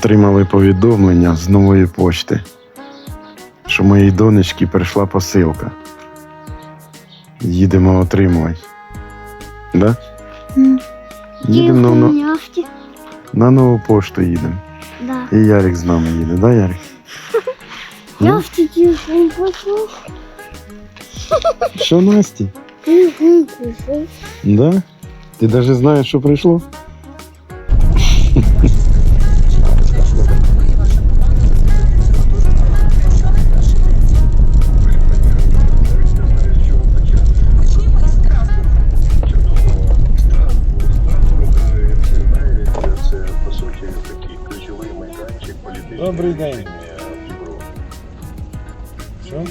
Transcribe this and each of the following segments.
Отримали повідомлення з нової почти, що моїй донечці прийшла посилка. Їдемо отримувати. Да? Їдемо на, на, на нову пошту їдемо. Да. І Ярик з нами їде, да, Ярик? Ну? Нефти телефон пошел. Що, Насті? Да? Ти навіть знаєш, що прийшло? Добрий день. війни. Що?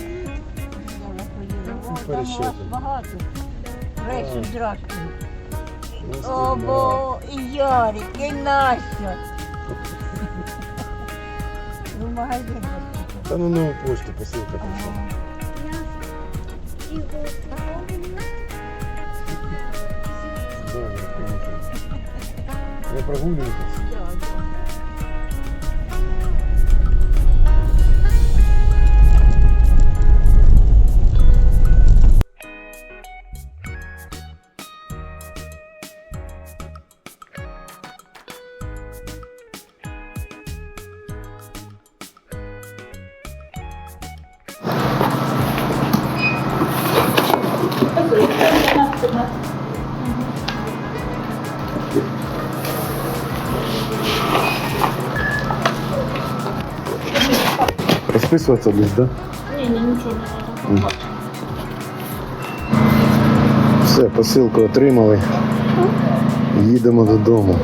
Перещепи. Багато. Речі А. здрастуй. О, бо і Ярик, і Настя. Ну, в магазин. Та на нову пошту посилка прийшла. Добре, поїхали. Ви десь, так? Не, не, ничего не надо. Все, посилку отримали. Їдемо додому.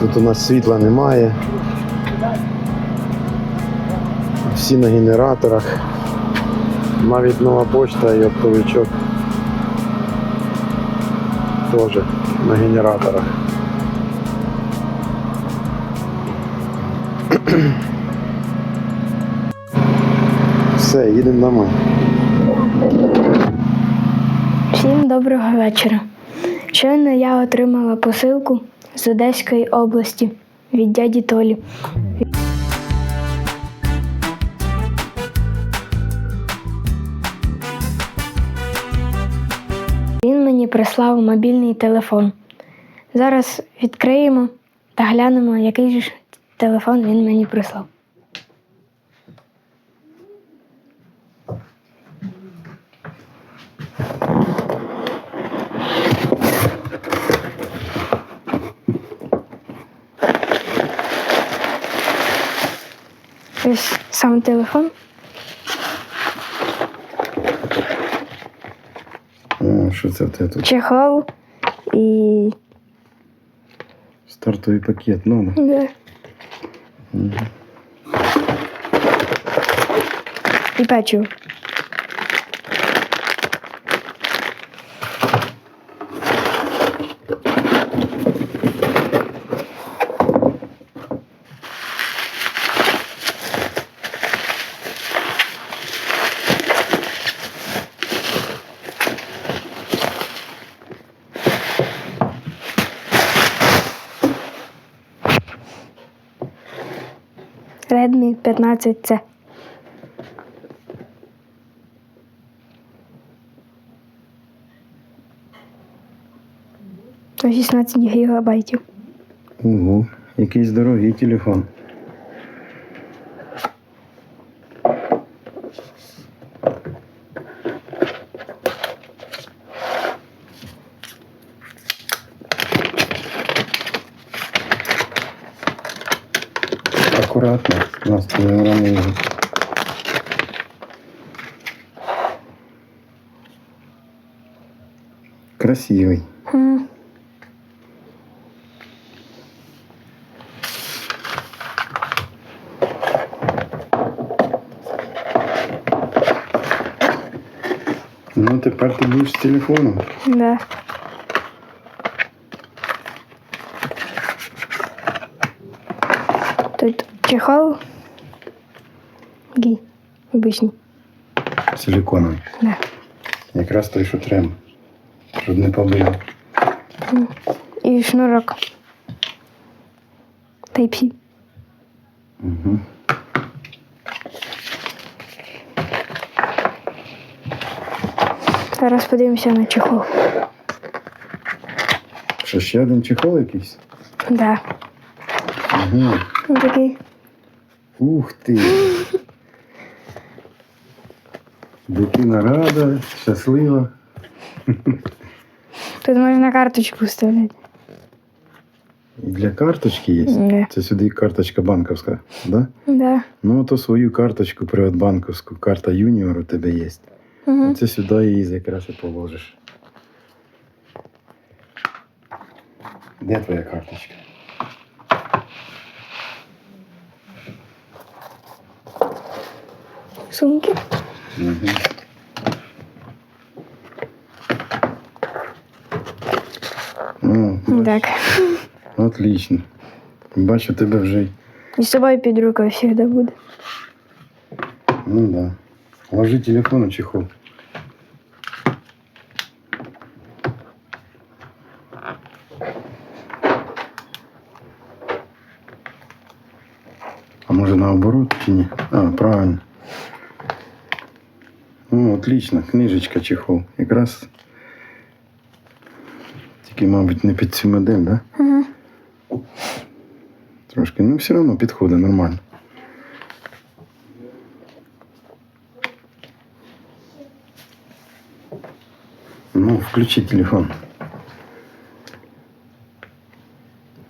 Тут у нас світла немає. Всі на генераторах. Навіть нова почта і оптовичок теж на генераторах. Все, їдемо домой. Всім доброго вечора. Щойно я отримала посилку з Одеської області від дяді Толі. Він мені прислав мобільний телефон. Зараз відкриємо та глянемо, який ж телефон він мені прислав. Ось сам телефон. О, що це в тебе тут? чехол і Стартовий пакет номер. Да. І печиво. Redmi 15C. На 16 гігабайтів. Ого, якийсь дорогий телефон. Красивый. М, Ну, тепер ти будеш з телефоном. Да. Тут чехол. Гі. Обичний. Силиконовий. Да. Якраз той, що треба. Щоб не побив. І шнурок. Type-C. Угу. Зараз подивимося на чехол. Що ще один чехол якийсь? Да. Угу. Він такий. Ух ти. Дитина рада, щаслива. Тут можна карточку вставляти. Для карточки є. Да. Це сюди карточка банковська, да? Да. Ну, то свою карточку приватбанковську, карта юніор у тебе є. Угу. Оце сюди її якраз і положиш. Де твоя карточка? Сумки. Угу. отлично. Бачу тебе вже. й- І з собою під рукою завжди буде. Ну да. Ложи телефон у чехол. А може наоборот чи ні? А, правильно. Ну, отлично, книжечка чехол. Якраз. Тільки, мабуть, не під цю модель, да? Угу. Трошки. Ну, все одно підходить нормально. Ну, включи телефон.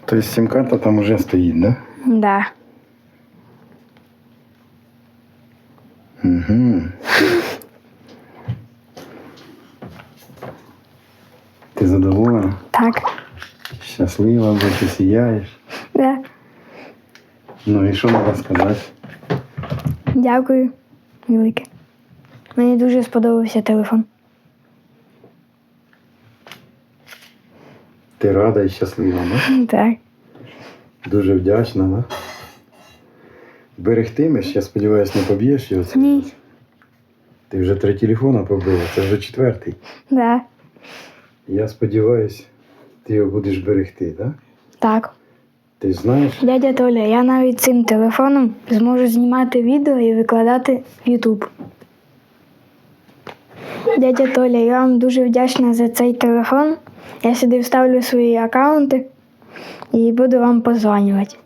То есть сим-карта там уже стоит, да? Да. Угу. Ти задоволена? Так. Щаслива, бо ти сіяєш. Да. Ну і що треба сказати? Дякую. Велике. Мені дуже сподобався телефон. Ти рада і щаслива, да? Так. Дуже вдячна, да? Берегтимеш, я сподіваюся, не поб'єш його. Ні. Ти вже три телефона побила, це вже четвертий. Да. Я сподіваюся, ти його будеш берегти, так? Да? Так. Ти знаєш, Дядя Толя, я навіть цим телефоном зможу знімати відео і викладати в YouTube. Дядя Толя, я вам дуже вдячна за цей телефон. Я сюди вставлю свої аккаунти і буду вам позвонювати.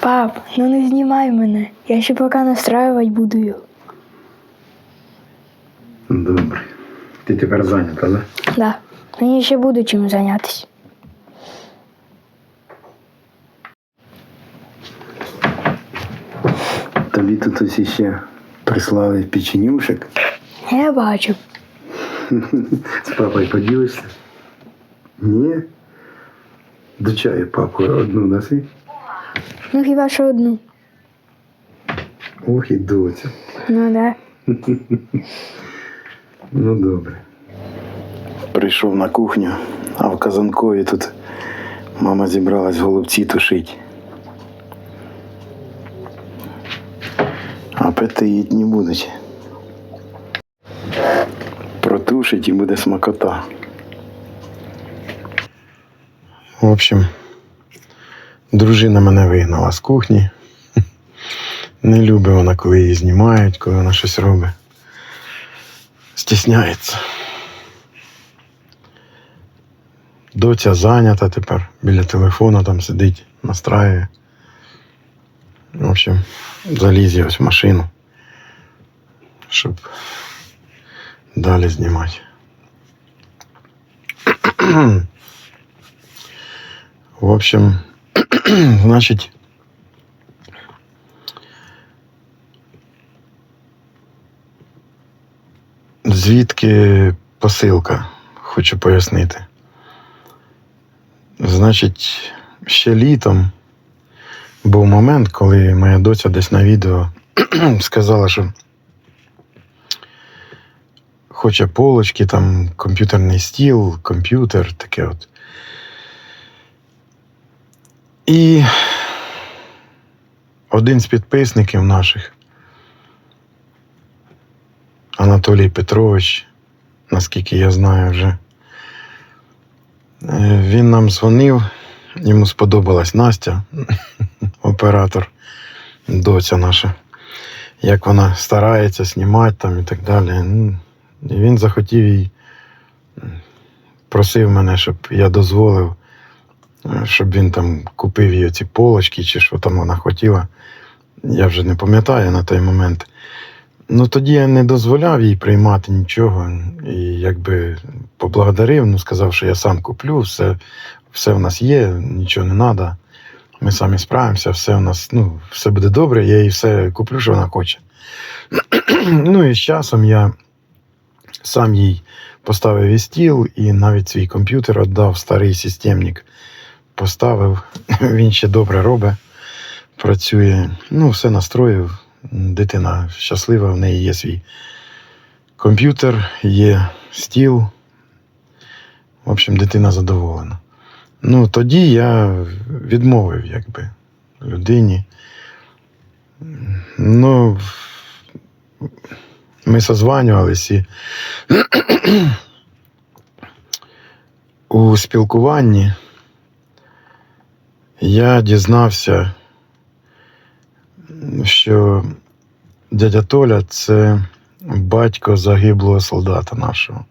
Пап, ну не знімай мене. Я ще поки настраювати буду його. добре. Ти тепер зайнята, да? Да. Мені ще буде чим зайнятися. Тобі тут ось іще прислали печенюшек. Я бачу. З папою поділишся? Ні? До чаю папу одну даси. Ну хіба що одну. Ох і доця. Ну да. Ну добре. Прийшов на кухню, а в казанкові тут мама зібралась голубці тушить. Апетитні будуть. Протушить і буде смакота. В общем, дружина мене вигнала з кухні. Не любить вона, коли її знімають, коли вона щось робить. Стісняється. Доця зайнята тепер біля телефона там сидить, настраює. В общем, заліз я ось в машину, щоб далі знімати. В общем, значить. Звідки посилка? Хочу пояснити. Значить, ще літом був момент, коли моя доця десь на відео сказала, що хоче полочки, там комп'ютерний стіл, комп'ютер, таке от. І один з підписників наших, Анатолій Петрович, наскільки я знаю вже. Е, Він нам дзвонив, йому сподобалась Настя, оператор, доця наша, як вона старається знімати там і так далі. Ну, І він захотів їй, просив мене, щоб я дозволив, е, щоб він там купив їй ці полочки чи що там вона хотіла. Я вже не пам'ятаю на той момент. Ну тоді я не дозволяв їй приймати нічого. І якби поблагодарив, ну сказав, що я сам куплю, все, все в нас є, нічого не треба. Ми самі справимося, все у нас, ну, все буде добре, я їй все куплю, що вона хоче. ну і з часом я сам їй поставив і стіл, і навіть свій комп'ютер віддав, старий системник поставив. Він ще добре робить, працює. Ну, все настроїв. Дитина щаслива, в неї є свій комп'ютер, є стіл. В общем, дитина задоволена. Ну, тоді я відмовив, якби, людині. Ну, ми созванювались і у спілкуванні я дізнався, що дядя Толя це батько загиблого солдата нашого,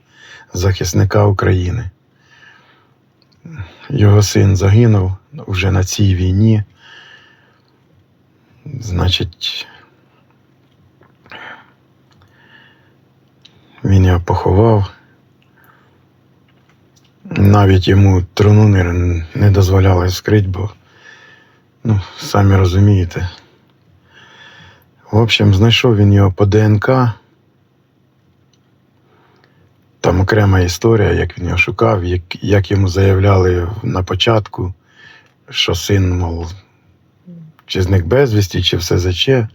захисника України. Його син загинув вже на цій війні. Значить, він його поховав. Навіть йому труну не, дозволяли вскрити, бо, ну, самі розумієте. В общем, знайшов він його по ДНК. Там окрема історія, як він його шукав, як, як йому заявляли на початку, що син, мов, чи зник безвісті, чи все заче.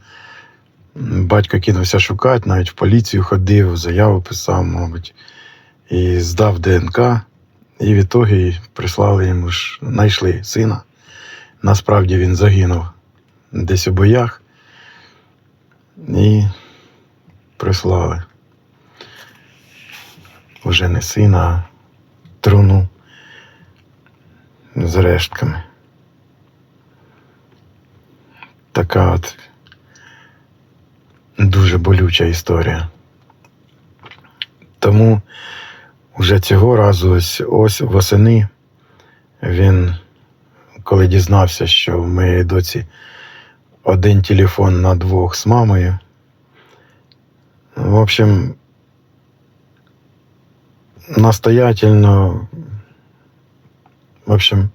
Батько кинувся шукати, навіть в поліцію ходив, заяву писав, мабуть, і здав ДНК. І в ітогі прислали йому ж, знайшли сина. Насправді він загинув десь у боях. І прислали. Уже не сина, а труну з рештками. Така от дуже болюча історія. Тому вже цього разу ось, ось восени він, коли дізнався, що в моєї доці один телефон на двох з мамою. В общем, настоятельно, в общем,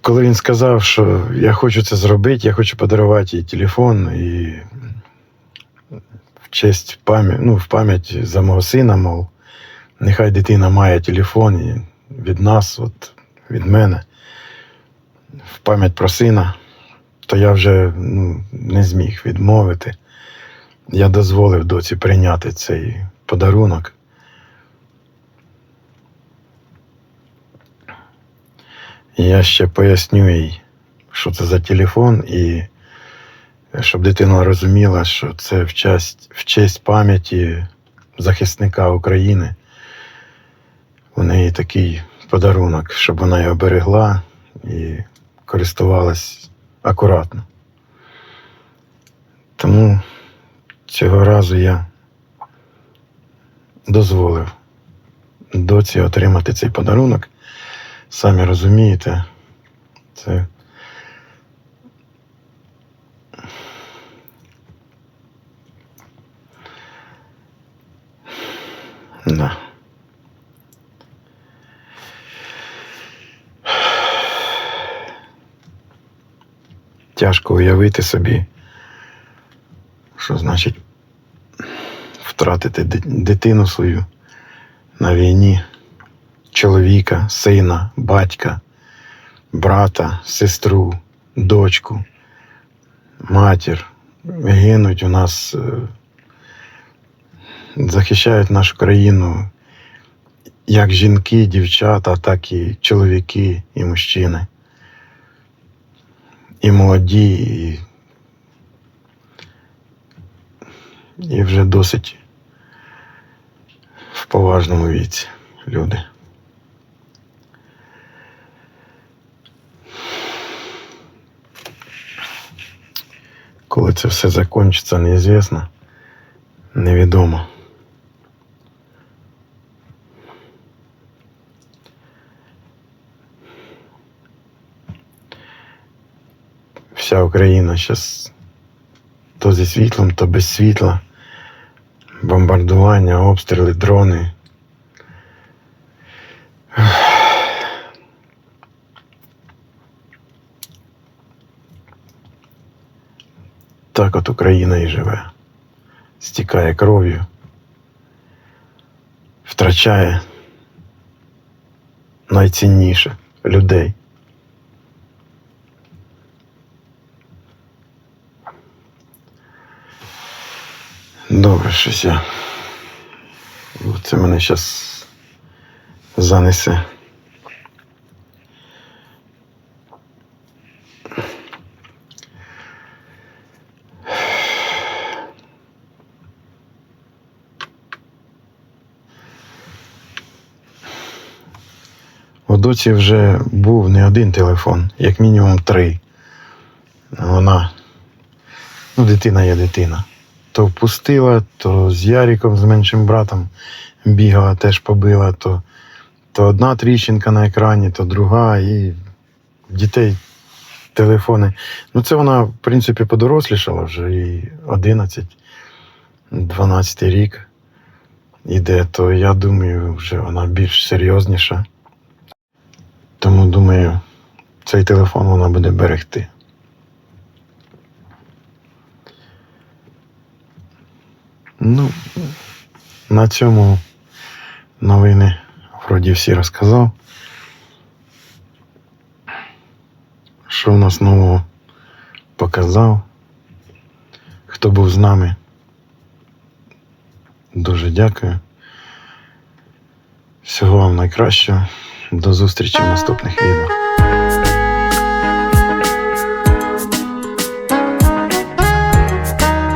коли він сказав, що я хочу це зробити, я хочу подарувати їй телефон і в честь пам'ять, ну, в пам'ять за мого сина, мов, нехай дитина має телефон і від нас, от, від мене, в пам'ять про сина, то я вже ну, не зміг відмовити. Я дозволив доці прийняти цей подарунок. І я ще поясню їй, що це за телефон, і щоб дитина розуміла, що це в честь, в честь пам'яті захисника України. У неї такий подарунок, щоб вона його берегла і користувалась акуратно. Тому цього разу я дозволив доці отримати цей подарунок. Самі розумієте, це. Да. Тяжко уявити собі, що значить втратити дитину свою на війні, чоловіка, сина, батька, брата, сестру, дочку, матір. Гинуть у нас, е, захищають нашу країну як жінки, дівчата, так і чоловіки і мужчини. І молоді, і, і вже досить в поважному віці люди. Коли це все закінчиться, неізвісно, невідомо. Вся Україна зараз то зі світлом, то без світла. Бомбардування, обстріли, дрони. Так от Україна і живе. Стікає кров'ю, втрачає найцінніше людей. Добре, щось я. Це мене зараз занесе. У доці вже був не один телефон, як мінімум три. Вона, ну, дитина є дитина. То впустила, то з Яріком, з меншим братом бігала, теж побила, то, то одна тріщинка на екрані, то друга, і дітей телефони. Ну, це вона, в принципі, подорослішала вже і 11, 12 рік іде, то я думаю, вже вона більш серйозніша. Тому думаю, цей телефон вона буде берегти. Ну, на цьому новини вроді всі розказав. Що в нас нового показав. Хто був з нами. Дуже дякую. Всього вам найкращого. До зустрічі в наступних відео.